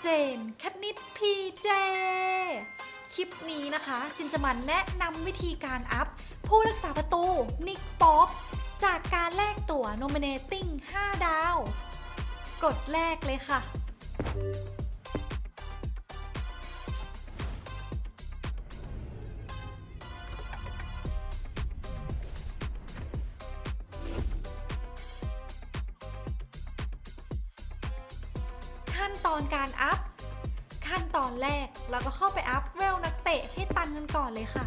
เจนแคทนิดพีเจ คลิปนี้นะคะจินจะมาแนะนำวิธีการอัพ ผู้รักษาประตู นิกป๊อป จากการแลกตั๋ว nominating 5 ดาว กดแรกเลยค่ะ ขั้นตอนการอัพ ขั้นตอนแรกเราก็เข้าไปอัพเวลนักเตะให้ตันกันก่อนเลยค่ะ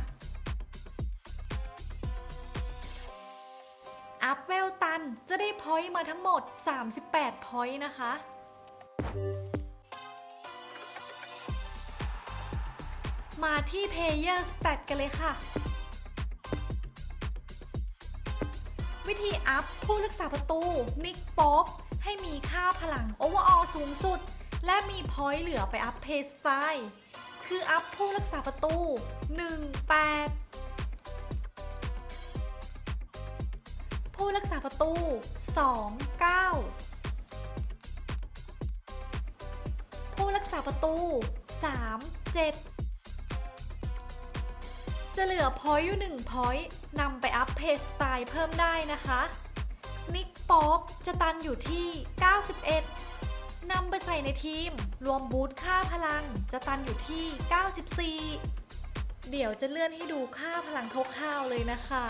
อัพเวลตันจะได้พอยต์มาทั้งหมด 38 พอยต์นะคะ มาที่ Player Stat กันเลยค่ะวิธีอัพผู้รักษาประตู นิกป๊อป ให้มีค่าพลังโอเวอร์ออลสูงสุด และมีพอยต์เหลือไปอัพเพสไตล์คืออัพผู้รักษาประตู 18 ผู้รักษาประตู 2 9 ผู้รักษาประตู 3 7 จะเหลือพอยต์อยู่1พอยต์นำไปอัพเพสไตล์เพิ่มได้นะคะ นิกป๊อปจะตันอยู่ที่ 91 นำไปใส่ในทีม รวมบูทค่าพลังจะตันอยู่ที่ 94 เดี๋ยวจะเลื่อนให้ดูค่าพลังคร่าวๆเลยนะคะ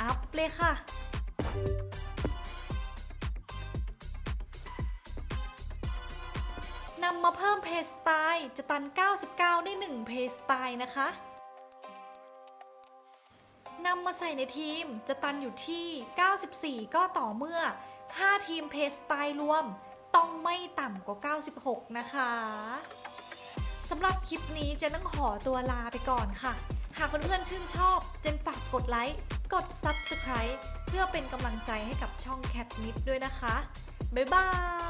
อัพเลยค่ะ นำมาเพิ่มเพย์สไตล์จะตัน 99 ได้ 1 เพย์สไตล์นะคะนำมาใส่ในทีมจะตันอยู่ที่ 94 ก็ต่อเมื่อ ค่าทีมเพย์สไตล์รวมต้องไม่ต่ำกว่า 96 นะคะสำหรับคลิปนี้เจนต้องขอตัวลาไปก่อนค่ะ หากเพื่อนๆชื่นชอบ เจนฝากกดไลค์ กด Subscribe เพื่อเป็นกำลังใจให้กับช่องแคทนิดด้วยนะคะ บ๊ายบาย